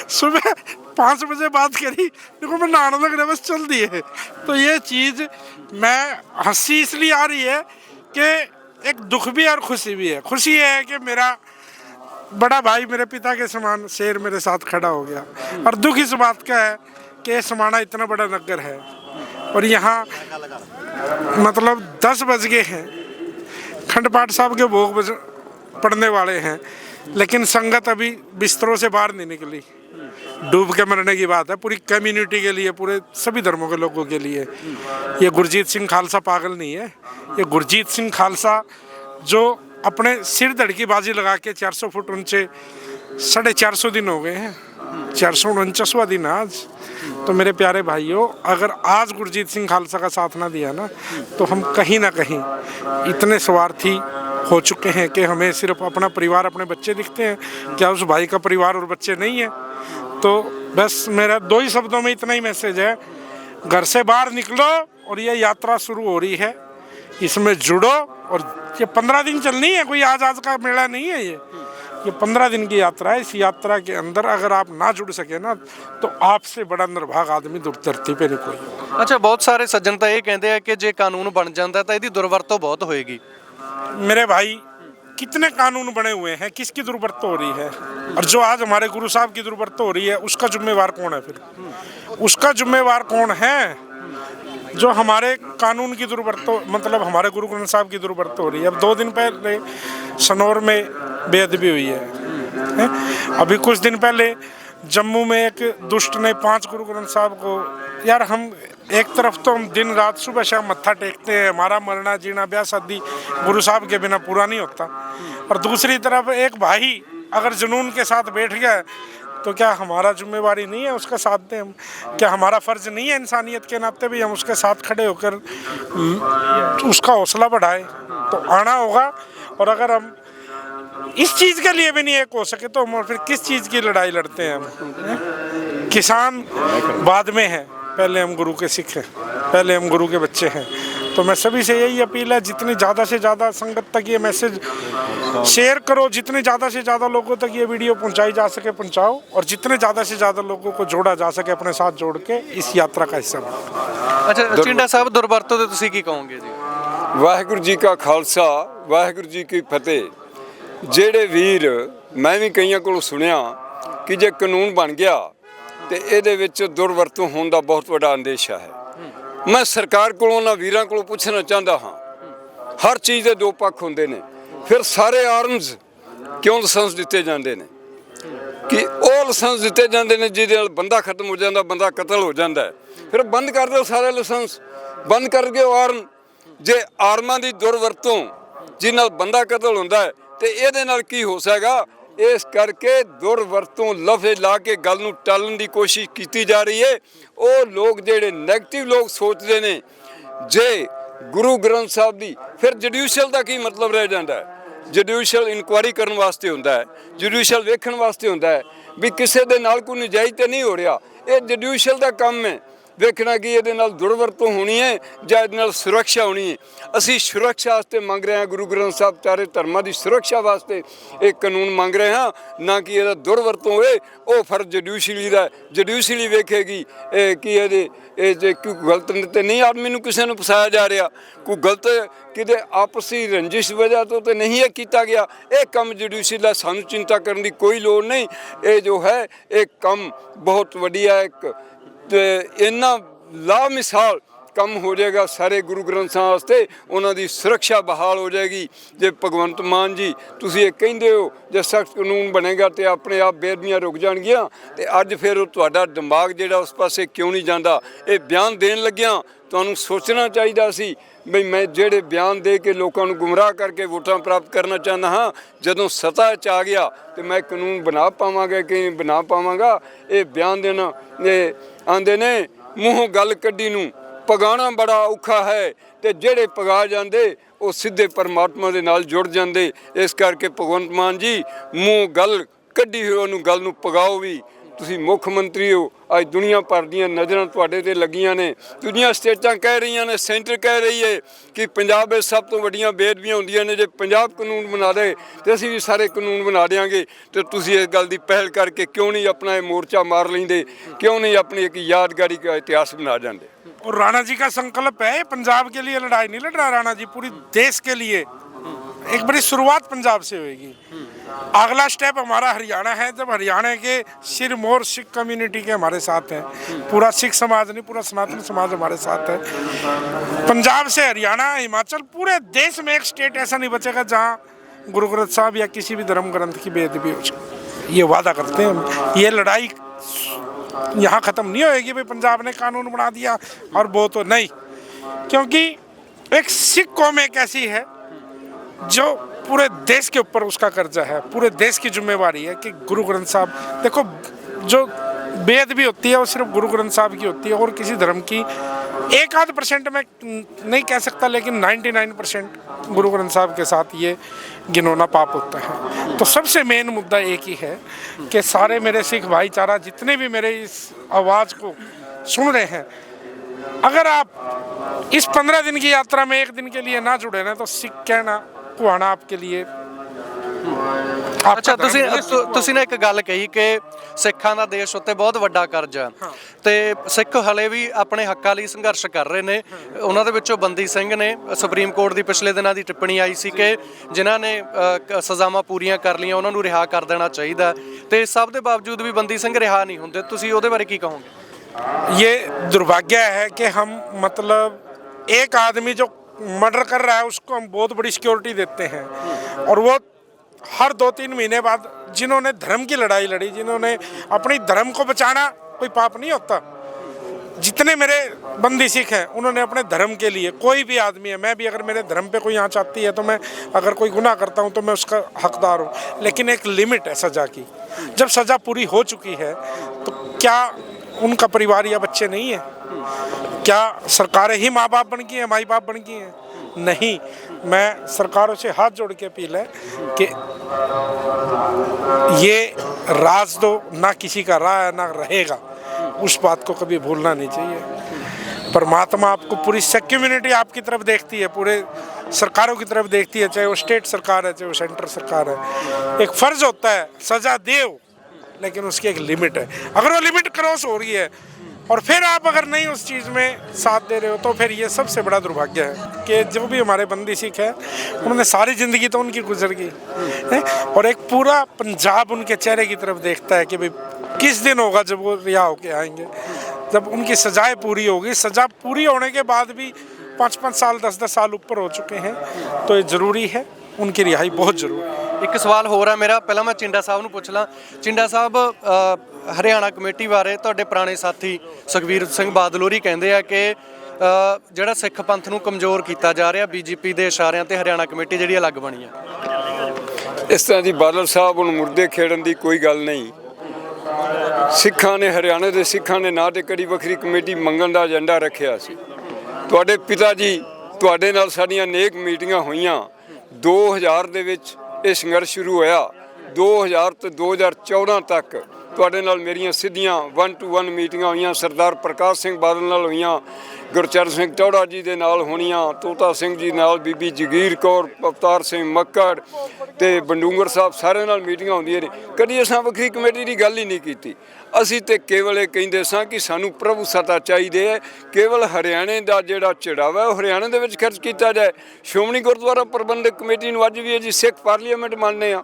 S1: सुबह पाँच बजे बात करी, देखो मैं नहाने लग रहा बस चल दिए। तो ये चीज़ मैं हँसी इसलिए आ रही है कि एक दुख भी और खुशी भी है। खुशी है कि मेरा बड़ा भाई मेरे पिता के समान शेर मेरे साथ खड़ा हो गया। और दुख इस बात का है कि समाना इतना बड़ा नगर है। और यहाँ मतलब दस बज गए हैं। खंड पाठ साहब के भोग बज पड़ने वाले हैं, लेकिन संगत अभी बिस्तरों से बाहर नहीं निकली। डूब के मरने की बात है, पूरी कम्युनिटी के लिए, पूरे सभी धर्मों के लोगों के लिए। ये गुरजीत सिंह खालसा पागल नहीं है। ये गुरजीत सिंह खालसा जो अपने सिर धड़ की बाजी लगा के 400 फुट ऊँचे, साढ़े चार सौ दिन हो गए हैं। चार सौ उनचासवा दिन आज। तो मेरे प्यारे भाइयों, अगर आज गुरजीत सिंह खालसा का साथ ना दिया ना तो हम कहीं ना कहीं इतने स्वार्थी हो चुके हैं कि हमें सिर्फ अपना परिवार अपने बच्चे दिखते हैं क्या उस भाई का परिवार और बच्चे नहीं है तो बस मेरा दो ही शब्दों में इतना ही मैसेज है घर से बाहर निकलो और ये यात्रा शुरू हो रही है इसमें जुड़ो और ये पंद्रह दिन चलनी है कोई आज आज का मेला नहीं है ये ये पंद्रह दिन की यात्रा है इस यात्रा के अंदर अगर आप ना जुड़ सके ना तो आपसे बड़ा निर्भाग आदमी दुर धरती पे नहीं कोई
S2: ਅੱਛਾ ਬਹੁਤ ਸਾਰੇ ਸੱਜਣ ਤਾਂ ਇਹ ਕਹਿੰਦੇ ਆ ਕਿ ਜੇ ਕਾਨੂੰਨ ਬਣ ਜਾਂਦਾ ਤਾਂ ਇਹਦੀ ਦੁਰਵਰਤੋਂ ਬਹੁਤ ਹੋਏਗੀ
S1: मेरे भाई, कितने कानून बने हुए हैं, किसकी दुर्बरत हो रही है? और जो आज हमारे गुरु साहब की दुर्बरत हो रही है, उसका जिम्मेवार कौन है फिर? उसका जिम्मेवार कौन है, जो हमारे कानून की दुर्बरत मतलब हमारे गुरु ग्रंथ साहब की दुर्बरत हो रही है? अब दो दिन पहले सनौर में बेअदबी हुई हैं? अभी कुछ दिन पहले जम्मू में एक दुष्ट ने पाँच गुरु ग्रंथ साहब को, यार हम एक तरफ़ तो हम दिन रात सुबह शाम मत्था टेकते हैं, हमारा मरना जीना, ब्याह शादी गुरु साहब के बिना पूरा नहीं होता। और दूसरी तरफ़ एक भाई अगर जुनून के साथ बैठ गया तो क्या हमारा जिम्मेवारी नहीं है उसका साथ दें हम? क्या हमारा फ़र्ज़ नहीं है इंसानियत के नाते भी हम उसके साथ खड़े होकर उसका हौसला बढ़ाए? तो आना होगा, और अगर हम इस चीज़ के लिए भी नहीं एक हो सके तो हम फिर किस चीज़ की लड़ाई लड़ते हैं हम? किसान बाद में है। पहले हम गुरु के सिख हैं पहले हम गुरु के बच्चे हैं तो मैं सभी से यही अपील है जितनी ज़्यादा से ज़्यादा संगत तक ये मैसेज शेयर करो जितने ज़्यादा से ज़्यादा लोगों तक ये वीडियो पहुंचाई जा सके पहुंचाओ और जितने ज़्यादा से ज़्यादा लोगों को जोड़ा जा सके अपने साथ जोड़ के इस यात्रा का हिस्सा बनो
S2: ਅੱਛਾ ਚਿੰਡਾ ਸਾਹਿਬ ਦੁਰਵਰਤੋਂ ਤੇ ਤੁਸੀਂ ਕੀ ਕਹੋਗੇ ਜੀ
S3: ਵਾਹਿਗੁਰੂ ਜੀ ਕਾ ਖਾਲਸਾ ਵਾਹਿਗੁਰੂ ਜੀ ਕੀ ਫਤਿਹ ਜਿਹੜੇ ਵੀਰ ਮੈਂ ਵੀ ਕਈਆਂ ਕੋਲੋਂ ਸੁਣਿਆ ਕਿ ਜੇ ਕਾਨੂੰਨ ਬਣ ਗਿਆ ਤੇ ਇਹਦੇ ਵਿੱਚ ਦੁਰਵਰਤੋਂ ਹੋਣ ਦਾ ਬਹੁਤ ਵੱਡਾ ਅੰਦੇਸ਼ਾ ਹੈ। ਮੈਂ ਸਰਕਾਰ ਕੋਲੋਂ ਉਹਨਾਂ ਵੀਰਾਂ ਕੋਲੋਂ ਪੁੱਛਣਾ ਚਾਹੁੰਦਾ ਹਾਂ। ਹਰ ਚੀਜ਼ ਦੇ ਦੋ ਪੱਖ ਹੁੰਦੇ ਨੇ। ਫਿਰ ਸਾਰੇ ਆਰਮਸ ਕਿਉਂ ਲਾਇਸੈਂਸ ਦਿੱਤੇ ਜਾਂਦੇ ਨੇ? ਕਿ ਉਹ ਲਾਇਸੈਂਸ ਦਿੱਤੇ ਜਾਂਦੇ ਨੇ ਜਿਹਦੇ ਨਾਲ ਬੰਦਾ ਖਤਮ ਹੋ ਜਾਂਦਾ, ਬੰਦਾ ਕਤਲ ਹੋ ਜਾਂਦਾ ਫਿਰ ਬੰਦ ਕਰ ਦਿਓ ਸਾਰੇ ਲਾਇਸੈਂਸ। ਬੰਦ ਕਰ ਦਿਓ ਆਰਮ ਜੇ ਆਰਮਾਂ ਦੀ ਦੁਰਵਰਤੋਂ ਜਿਹਦੇ ਨਾਲ ਬੰਦਾ ਕਤਲ ਹੁੰਦਾ ਹੈ, ਤੇ ਇਹਦੇ ਨਾਲ ਕੀ ਹੋ ਸਕਦਾ? ਇਸ ਕਰਕੇ ਦੁਰਵਰਤੋਂ ਲਫ਼ੇ ਲਾ ਕੇ ਗੱਲ ਨੂੰ ਟਾਲਣ ਦੀ ਕੋਸ਼ਿਸ਼ ਕੀਤੀ ਜਾ ਰਹੀ ਹੈ। ਉਹ ਲੋਕ ਜਿਹੜੇ 네ਗੇਟਿਵ ਲੋਕ ਸੋਚਦੇ ਨੇ, ਜੇ ਗੁਰੂ ਗ੍ਰੰਥ ਸਾਹਿਬ ਦੀ ਫਿਰ ਜੁਡੀਸ਼ੀਅਲ ਦਾ ਕੀ ਮਤਲਬ ਰਹਿ ਜਾਂਦਾ ਹੈ? ਜੁਡੀਸ਼ੀਅਲ ਇਨਕੁਆਇਰੀ ਕਰਨ ਵਾਸਤੇ ਹੁੰਦਾ ਹੈ ਜੁਡੀਸ਼ੀਅਲ ਵੇਖਣ ਵਾਸਤੇ ਹੁੰਦਾ ਹੈ, ਵੀ ਕਿਸੇ ਦੇ ਨਾਲ ਕੋਈ ਨਜਾਇਜ਼ ਤੇ ਨਹੀਂ ਹੋ ਰਿਹਾ। ਇਹ ਜੁਡੀਸ਼ੀਅਲ ਦਾ ਕੰਮ ਹੈ। ਵੇਖਣਾ ਕਿ ਇਹਦੇ ਨਾਲ ਦੁਰਵਰਤੋਂ ਹੋਣੀ ਹੈ ਜਾਂ ਇਹਦੇ ਨਾਲ ਸੁਰੱਖਿਆ ਹੋਣੀ ਹੈ। ਅਸੀਂ ਸੁਰੱਖਿਆ ਵਾਸਤੇ ਮੰਗ ਰਹੇ ਹਾਂ, ਗੁਰੂ ਗ੍ਰੰਥ ਸਾਹਿਬ ਚਾਰੇ ਧਰਮਾਂ ਦੀ ਸੁਰੱਖਿਆ ਵਾਸਤੇ ਇਹ ਕਾਨੂੰਨ ਮੰਗ ਰਹੇ ਹਾਂ, ਨਾ ਕਿ ਇਹਦਾ ਦੁਰਵਰਤੋਂ ਹੋਏ, ਉਹ ਫਰਜ਼ ਜੁਡੀਸ਼ੀਅਲੀ ਦਾ, ਜੁਡੀਸ਼ੀਅਲੀ ਵੇਖੇਗੀ, ਇਹ ਕਿ ਇਹਦੇ, ਇਹ ਜੇ ਕੋਈ ਗਲਤ ਤੇ ਨਹੀਂ, ਆਦਮੀ ਨੂੰ ਕਿਸੇ ਨੂੰ ਫਸਾਇਆ ਜਾ ਰਿਹਾ। ਕੋਈ ਗਲਤ ਕਿਤੇ ਆਪਸੀ ਰੰਜਿਸ਼ ਵਜ੍ਹਾ ਤੋਂ ਤੇ ਨਹੀਂ ਇਹ ਕੀਤਾ ਗਿਆ, ਇਹ ਕੰਮ ਜੁਡੀਸ਼ੀਅਲ ਦਾ ਸਾਨੂੰ ਚਿੰਤਾ ਕਰਨ ਦੀ ਕੋਈ ਲੋੜ ਨਹੀਂ। ਇਹ ਜੋ ਹੈ, ਇਹ ਕੰਮ ਬਹੁਤ ਵਧੀਆ ਇੱਕ ਤੇ ਇੰਨਾ ਲਾ ਮਿਸਾਲ ਕੰਮ ਹੋ ਜਾਏਗਾ ਸਾਰੇ ਗੁਰੂ ਗ੍ਰੰਥ ਸਾਹਿਬ ਵਾਸਤੇ, ਉਹਨਾਂ ਦੀ ਸੁਰੱਖਿਆ ਬਹਾਲ ਹੋ ਜਾਏਗੀ। ਜੇ ਭਗਵੰਤ ਮਾਨ ਜੀ, ਤੁਸੀਂ ਇਹ ਕਹਿੰਦੇ ਹੋ, ਜੇ ਸਖਤ ਕਾਨੂੰਨ ਬਣੇਗਾ ਤੇ ਆਪਣੇ ਆਪ ਬੇਦਬੀਆਂ ਰੁਕ ਜਾਣਗੀਆਂ, ਤੇ ਅੱਜ ਫਿਰ ਉਹ ਤੁਹਾਡਾ ਦਿਮਾਗ ਜਿਹੜਾ ਉਸ ਪਾਸੇ ਕਿਉਂ ਨਹੀਂ ਜਾਂਦਾ? ਇਹ ਬਿਆਨ ਦੇਣ ਲੱਗਿਆ ਤੁਹਾਨੂੰ ਸੋਚਣਾ ਚਾਹੀਦਾ ਸੀ ਬਈ ਮੈਂ ਜਿਹੜੇ ਬਿਆਨ ਦੇ ਕੇ ਲੋਕਾਂ ਨੂੰ ਗੁੰਮਰਾਹ ਕਰਕੇ ਵੋਟਾਂ ਪ੍ਰਾਪਤ ਕਰਨਾ ਚਾਹੁੰਦਾ ਹਾਂ, ਜਦੋਂ ਸਤਾ ਚ ਆ ਗਿਆ ਤੇ ਮੈਂ ਕਾਨੂੰਨ ਬਣਾ ਪਾਵਾਂਗਾ ਕਿ ਬਣਾ ਪਾਵਾਂਗਾ, ਇਹ ਬਿਆਨ ਦੇਣਾ, ਇਹ ਆਂਦੇ ਨੇ, ਮੂੰਹੋਂ ਗੱਲ ਕੱਢੀ ਨੂੰ ਪਗਾਣਾ ਬੜਾ ਔਖਾ ਹੈ, ਤੇ ਜਿਹੜੇ ਪਗਾ ਜਾਂਦੇ, ਉਹ ਸਿੱਧੇ ਪਰਮਾਤਮਾ ਦੇ ਨਾਲ ਜੁੜ ਜਾਂਦੇ। ਇਸ ਕਰਕੇ ਭਗਵੰਤ ਮਾਨ ਜੀ, ਮੂੰਹ ਗੱਲ ਕੱਢੀ ਹੋਈ, ਉਹਨੂੰ ਗੱਲ ਨੂੰ ਪਗਾਓ ਵੀ। ਤੁਸੀਂ ਮੁੱਖ ਮੰਤਰੀ ਹੋ ਅੱਜ ਦੁਨੀਆ ਭਰ ਦੀਆਂ ਨਜ਼ਰਾਂ ਤੁਹਾਡੇ ਤੇ ਲੱਗੀਆਂ ਨੇ ਦੁਨੀਆ ਸਟੇਟਾਂ ਕਹਿ ਰਹੀਆਂ ਨੇ ਸੈਂਟਰ ਕਹਿ ਰਹੀ ਹੈ ਕਿ ਪੰਜਾਬ ਵਿੱਚ ਸਭ ਤੋਂ ਵੱਡੀਆਂ ਬੇਅਦਬੀਆਂ ਹੁੰਦੀਆਂ ਨੇ ਜੇ ਪੰਜਾਬ ਕਾਨੂੰਨ ਬਣਾ ਦੇ ਤੇ ਅਸੀਂ ਵੀ ਸਾਰੇ ਕਾਨੂੰਨ ਬਣਾ ਦੇਾਂਗੇ ਤੇ ਤੁਸੀਂ ਇਸ ਗੱਲ ਦੀ ਪਹਿਲ ਕਰਕੇ ਕਿਉਂ ਨਹੀਂ ਆਪਣਾ ਇਹ ਮੋਰਚਾ ਮਾਰ ਲੈਂਦੇ ਕਿਉਂ ਨਹੀਂ ਆਪਣੀ ਇੱਕ ਯਾਦਗਾਰੀ ਦਾ ਇਤਿਹਾਸ ਬਣਾ ਜਾਂਦੇ
S1: और राणा जी का संकल्प है पंजाब के लिए लड़ाई नहीं लड़ रहा राणा जी पूरी देश के लिए एक बड़ी शुरुआत पंजाब से होगी अगला स्टेप हमारा हरियाणा है, जब हरियाणा के सिरमौर सिख कम्युनिटी के हमारे साथ हैं। पूरा सिख समाज नहीं, पूरा सनातन समाज हमारे साथ है। पंजाब से हरियाणा, हिमाचल, पूरे देश में एक स्टेट ऐसा नहीं बचेगा जहाँ गुरु ग्रंथ साहब या किसी भी धर्म ग्रंथ की बेदबी हो सके ये वादा करते हैं ये लड़ाई यहाँ ख़त्म नहीं होएगी भाई। पंजाब ने कानून बना दिया और वो तो नहीं, क्योंकि एक सिख कौम एक ऐसी है जो पूरे देश के ऊपर उसका कर्जा है, पूरे देश की जिम्मेवारी है कि गुरु ग्रंथ साहब, देखो, जो बेद भी होती है वो सिर्फ़ गुरु ग्रंथ साहब की होती है और किसी धर्म की एक आध परसेंट मैं नहीं कह सकता, लेकिन 99 परसेंट गुरु ग्रंथ साहब के साथ ये गिनौना पाप होता है। तो सबसे मेन मुद्दा एक ही है कि सारे मेरे सिख भाईचारा जितने भी मेरे इस आवाज़ को सुन रहे हैं, अगर आप इस पंद्रह दिन की यात्रा में एक दिन के लिए ना जुड़े ना तो सिख कहना कुआना आपके लिए आपका
S2: ਅੱਛਾ
S1: धर्म
S2: ਤੁਸੀਂ
S1: नहीं है।
S2: ਤੁ- ਤੁਸੀਂ ਨੇ ਇੱਕ ਗੱਲ ਕਹੀ ਕਿ ਸਿੱਖਾਂ ਦਾ ਦੇਸ਼ ਉੱਤੇ ਬਹੁਤ ਵੱਡਾ ਕਰਜ਼ਾ ਹੈ ਤੇ ਸਿੱਖ ਹਲੇ ਵੀ ਆਪਣੇ ਹੱਕਾਂ ਲਈ ਸੰਘਰਸ਼ ਕਰ ਰਹੇ ਨੇ ਉਹਨਾਂ ਦੇ ਵਿੱਚੋਂ ਬੰਦੀ ਸਿੰਘ ਨੇ ਸੁਪਰੀਮ ਕੋਰਟ ਦੀ ਪਿਛਲੇ ਦਿਨਾਂ ਦੀ ਟਿੱਪਣੀ ਆਈ ਸੀ ਕਿ ਜਿਨ੍ਹਾਂ ਨੇ ਅ, ਕ- ਸਜ਼ਾਵਾਂ ਪੂਰੀਆਂ ਕਰ ਲਈਆਂ ਉਹਨਾਂ ਨੂੰ ਰਿਹਾ ਕਰ ਦੇਣਾ ਚਾਹੀਦਾ ਤੇ ਸਭ ਦੇ ਬਾਵਜੂਦ ਵੀ ਬੰਦੀ ਸਿੰਘ ਰਿਹਾ ਨਹੀਂ ਹੁੰਦੇ ਤੁਸੀਂ ਉਹਦੇ ਬਾਰੇ ਕੀ ਕਹੋਗੇ
S1: ये दुर्भाग्य है कि हम मतलब एक आदमी जो मर्डर कर रहा है, उसको हम बहुत बड़ी सिक्योरिटी देते हैं। और वो हर दो तीन महीने बाद जिन्होंने धर्म की लड़ाई लड़ी, जिन्होंने अपनी धर्म को बचाना, कोई पाप नहीं होता। जितने मेरे बंदी सिख हैं, उन्होंने अपने धर्म के लिए कोई भी आदमी है, मैं भी अगर मेरे धर्म पे कोई आँच आती है तो मैं अगर कोई गुनाह करता हूँ तो मैं उसका हकदार हूँ। लेकिन एक लिमिट है सज़ा की। जब सज़ा पूरी हो चुकी है तो क्या उनका परिवार या बच्चे नहीं है। क्या सरकारें ही माँ बाप बन गई हैं माई बाप बन गई हैं? नहीं। मैं सरकारों से हाथ जोड़ के अपील है कि ये राज तो ना किसी का रहा है, ना रहेगा। उस बात को कभी भूलना नहीं चाहिए। परमात्मा आपको पूरी कम्युनिटी आपकी तरफ़ देखती है, पूरे सरकारों की तरफ़ देखती है, चाहे वो स्टेट सरकार है, चाहे वो सेंटर सरकार है। एक फ़र्ज़ होता है, सजा दे लेकिन उसकी एक लिमिट है। अगर वो लिमिट क्रॉस हो रही है और फिर आप अगर नहीं उस चीज़ में साथ दे रहे हो तो फिर ये सबसे बड़ा दुर्भाग्य है कि जो भी हमारे बंदी सिख है, उन्होंने सारी ज़िंदगी तो उनकी गुजर गई और एक पूरा पंजाब उनके चेहरे की तरफ़ देखता है कि भाई, किस दिन होगा जब वो रिहा होके आएँगे? जब उनकी सजाएँ पूरी होगी। सजा पूरी होने के बाद भी पाँच पाँच साल दस दस साल ऊपर हो चुके हैं। तो ये ज़रूरी है। उनकी रिहाई बहुत ज़रूरी है।
S2: ਇੱਕ ਸਵਾਲ ਹੋਰ ਹੈ ਮੇਰਾ, ਪਹਿਲਾਂ ਮੈਂ ਚਿੰਡਾ ਸਾਹਿਬ ਨੂੰ ਪੁੱਛ ਲਾਂ। ਚਿੰਡਾ ਸਾਹਿਬ ਹਰਿਆਣਾ ਕਮੇਟੀ ਬਾਰੇ ਤੁਹਾਡੇ ਪੁਰਾਣੇ ਸਾਥੀ ਸੁਖਵੀਰ ਸਿੰਘ ਬਾਦਲ ਹੋਰੀ ਕਹਿੰਦੇ ਆ ਕਿ ਜਿਹੜਾ ਸਿੱਖ ਪੰਥ ਨੂੰ ਕਮਜ਼ੋਰ ਕੀਤਾ ਜਾ ਰਿਹਾ ਬੀਜੇਪੀ ਦੇ ਇਸ਼ਾਰਿਆਂ ਤੇ ਹਰਿਆਣਾ ਕਮੇਟੀ ਜਿਹੜੀ ਅਲੱਗ ਬਣੀ ਆ।
S3: ਇਸ ਤਰ੍ਹਾਂ ਦੀ ਬਾਦਲ ਸਾਹਿਬ ਨੂੰ ਮੁਰਦੇ ਖੇਡਣ ਦੀ ਕੋਈ ਗੱਲ ਨਹੀਂ। ਸਿੱਖਾਂ ਨੇ ਹਰਿਆਣੇ ਦੇ ਸਿੱਖਾਂ ਨੇ ਨਾ ਤੇ ਕੜੀ ਵੱਖਰੀ ਕਮੇਟੀ ਮੰਗਣ ਦਾ ਏਜੰਡਾ ਰੱਖਿਆ ਸੀ। ਤੁਹਾਡੇ ਪਿਤਾ ਜੀ, ਤੁਹਾਡੇ ਨਾਲ ਸਾਡੀਆਂ ਨੇਕ ਮੀਟਿੰਗਾਂ ਹੋਈਆਂ। 2000 ਦੇ ਵਿੱਚ ਇਹ ਸੰਘਰਸ਼ ਸ਼ੁਰੂ ਹੋਇਆ 2000 ਤੋਂ 2014 ਤੱਕ। ਤੁਹਾਡੇ ਨਾਲ ਮੇਰੀਆਂ ਸਿੱਧੀਆਂ 1 ਟੂ 1 ਮੀਟਿੰਗਾਂ ਹੋਈਆਂ। ਸਰਦਾਰ ਪ੍ਰਕਾਸ਼ ਸਿੰਘ ਬਾਦਲ ਨਾਲ ਹੋਈਆਂ, ਗੁਰਚਰਨ ਸਿੰਘ ਟੌੜਾ ਜੀ ਦੇ ਨਾਲ ਹੋਣੀਆਂ, ਤੋਤਾ ਸਿੰਘ ਜੀ ਨਾਲ, ਬੀਬੀ ਜਗੀਰ ਕੌਰ, ਅਵਤਾਰ ਸਿੰਘ ਮੱਕੜ ਤੇ ਬੰਡੂੰਗਰ ਸਾਹਿਬ ਸਾਰਿਆਂ ਨਾਲ ਮੀਟਿੰਗਾਂ ਹੁੰਦੀਆਂ ਨੇ। ਕਦੀ ਅਸਾਂ ਵੱਖਰੀ ਕਮੇਟੀ ਦੀ ਗੱਲ ਹੀ ਨਹੀਂ ਕੀਤੀ। ਅਸੀਂ ਤੇ ਕੇਵਲ ਇਹ ਕਹਿੰਦੇ ਸਾਂ ਕਿ ਸਾਨੂੰ ਪ੍ਰਭੂ ਸਤਾ ਚਾਹੀਦੇ ਹੈ ਕੇਵਲ ਹਰਿਆਣੇ ਦਾ ਜਿਹੜਾ ਚੜਾਵਾ ਹੈ ਉਹ ਹਰਿਆਣੇ ਦੇ ਵਿੱਚ ਖਰਚ ਕੀਤਾ ਜਾਏ। ਸ਼੍ਰੋਮਣੀ ਗੁਰਦੁਆਰਾ ਪ੍ਰਬੰਧਕ ਕਮੇਟੀ ਨੂੰ ਅੱਜ ਵੀ ਇਹ ਜੀ ਸਿੱਖ ਪਾਰਲੀਮੈਂਟ ਮੰਨਦੇ ਆ।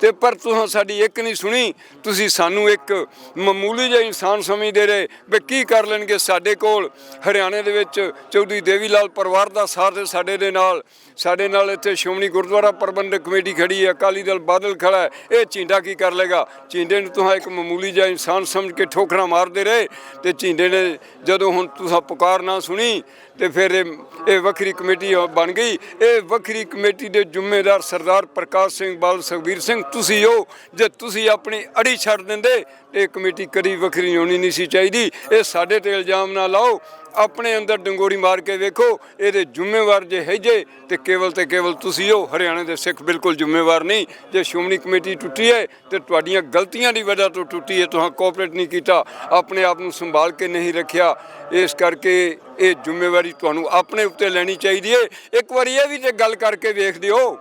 S3: ਤੇ ਪਰ ਤੁਸੀਂ ਸਾਡੀ ਇੱਕ ਨਹੀਂ ਸੁਣੀ। ਤੁਸੀਂ ਸਾਨੂੰ ਇੱਕ ਮਾਮੂਲੀ ਜਿਹਾ ਇਨਸਾਨ ਸਮਝਦੇ ਰਹੇ ਵੀ ਕੀ ਕਰ ਲੈਣਗੇ ਸਾਡੇ ਕੋਲ। ਹਰਿਆਣੇ ਦੇ ਵਿੱਚ ਚੌਧਰੀ ਦੇਵੀ ਲਾਲ ਪਰਿਵਾਰ ਦਾ ਸਾਥ ਸਾਡੇ ਦੇ ਨਾਲ। ਸਾਡੇ ਨਾਲ ਇੱਥੇ ਸ਼੍ਰੋਮਣੀ ਗੁਰਦੁਆਰਾ ਪ੍ਰਬੰਧਕ ਕਮੇਟੀ ਖੜੀ ਹੈ, ਅਕਾਲੀ ਦਲ ਬਾਦਲ ਖੜਾ ਇਹ ਚੀਂਡਾ ਕੀ ਕਰ ਲੇਗਾ ਚੀਂਡੇ ਨੂੰ ਤੁਸੀਂ ਇੱਕ ਮਾਮੂਲੀ ਜਿਹਾ ਇਨਸਾਨ ਸਮਝ ਕੇ ਠੋਕਰਾਂ ਮਾਰਦੇ ਰਹੇ ਤੇ ਚੀਂਡੇ ਨੇ ਜਦੋਂ ਹੁਣ ਤੁਸੀਂ ਪੁਕਾਰ ਨਾ ਸੁਣੀ ਤੇ ਫਿਰ ਇਹ ਇਹ ਵੱਖਰੀ ਕਮੇਟੀ ਬਣ ਗਈ। ਇਹ ਵੱਖਰੀ ਕਮੇਟੀ ਦੇ ਜ਼ਿੰਮੇਦਾਰ ਸਰਦਾਰ ਪ੍ਰਕਾਸ਼ ਸਿੰਘ ਬਾਲ ਸੁਖਬੀਰ ਸਿੰਘ ਤੁਸੀਂ ਹੋ, ਜੇ ਤੁਸੀਂ ਆਪਣੀ ਅੜੀ ਛੱਡ ਦਿੰਦੇ, ਇਹ ਕਮੇਟੀ ਕਦੀ ਵੱਖਰੀ ਹੋਣੀ ਨਹੀਂ ਸੀ ਚਾਹੀਦੀ। ਇਹ ਸਾਡੇ ਤੇ ਇਲਜ਼ਾਮ ਨਾ ਲਾਓ। ਆਪਣੇ ਅੰਦਰ ਡੰਗੋਰੀ ਮਾਰ ਕੇ ਵੇਖੋ, ਇਹਦੇ ਜ਼ਿੰਮੇਵਾਰ ਜੇ ਹੈ ਜੇ ਤੇ ਕੇਵਲ ਤੇ ਕੇਵਲ ਤੁਸੀਂ ਹੋ। ਹਰਿਆਣਾ ਦੇ ਸਿੱਖ ਬਿਲਕੁਲ ਜ਼ਿੰਮੇਵਾਰ ਨਹੀਂ। ਜੇ ਸ਼੍ਰੋਮਣੀ ਕਮੇਟੀ ਟੁੱਟੀ ਹੈ, ਤੇ ਤੁਹਾਡੀਆਂ ਗਲਤੀਆਂ ਦੀ ਵਜ੍ਹਾ ਤੋਂ ਟੁੱਟੀ ਹੈ, ਤੁਸੀਂ ਕੋਆਪਰੇਟ ਨਹੀਂ ਕੀਤਾ। ਆਪਣੇ ਆਪ ਨੂੰ ਸੰਭਾਲ ਕੇ ਨਹੀਂ ਰੱਖਿਆ। ਇਸ ਕਰਕੇ ਇਹ ਜ਼ਿੰਮੇਵਾਰੀ ਤੁਹਾਨੂੰ ਆਪਣੇ ਉੱਤੇ ਲੈਣੀ ਚਾਹੀਦੀ ਹੈ। ਇੱਕ ਵਾਰੀ ਇਹ ਵੀ ਤੇ ਗੱਲ ਕਰਕੇ ਵੇਖ ਦਿਓ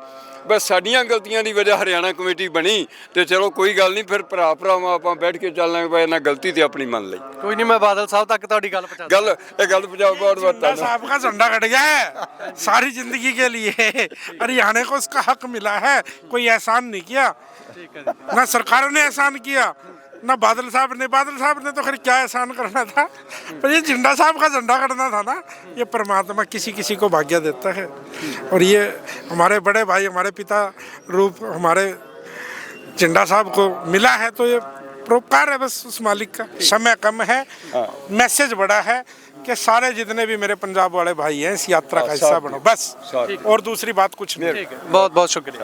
S3: ਬਸ ਸਾਡੀਆਂ ਗਲਤੀਆਂ ਦੀ ਵਜ੍ਹਾ ਹਰਿਆਣਾ ਕਮੇਟੀ ਬਣੀ ਤੇ ਚਲੋ ਕੋਈ ਗੱਲ ਨਹੀਂ ਫਿਰ ਭਰਾ ਭਰਾਵਾਂ ਆਪਾਂ ਬੈਠ ਕੇ ਚੱਲਾਂਗੇ ਬਈ ਇਹਨਾਂ ਗਲਤੀ ਤੇ ਆਪਣੀ ਮੰਨ ਲਈ
S2: ਕੋਈ ਨਹੀਂ ਮੈਂ ਬਾਦਲ ਸਾਹਿਬ ਤੱਕ ਤੁਹਾਡੀ ਗੱਲ ਪਹੁੰਚਾ
S3: ਗੱਲ ਇਹ ਗੱਲ ਪੰਜਾਬ ਬਹੁਤ
S1: झंडा
S3: ਬਤਾ
S1: साहब का झंडा कट गया है सारी जिंदगी के लिए हरियाणा को उसका हक मिला है कोई एहसान नहीं किया ना सरकारों ने एहसान किया ना बादल साहब ने बादल साहब ने तो खैर क्या एहसान करना था? पर ये झंडा साहब का झंडा करना था ना ये परमात्मा किसी किसी को भाग्य देता है। और ये हमारे बड़े भाई हमारे पिता रूप हमारे झंडा साहब को मिला है तो ये प्रोपकार है बस उस मालिक का। समय कम है मैसेज बड़ा है कि सारे जितने भी मेरे पंजाब वाले भाई हैं इस यात्रा का हिस्सा बनो बस। और दूसरी बात कुछ नहीं।
S2: बहुत बहुत शुक्रिया।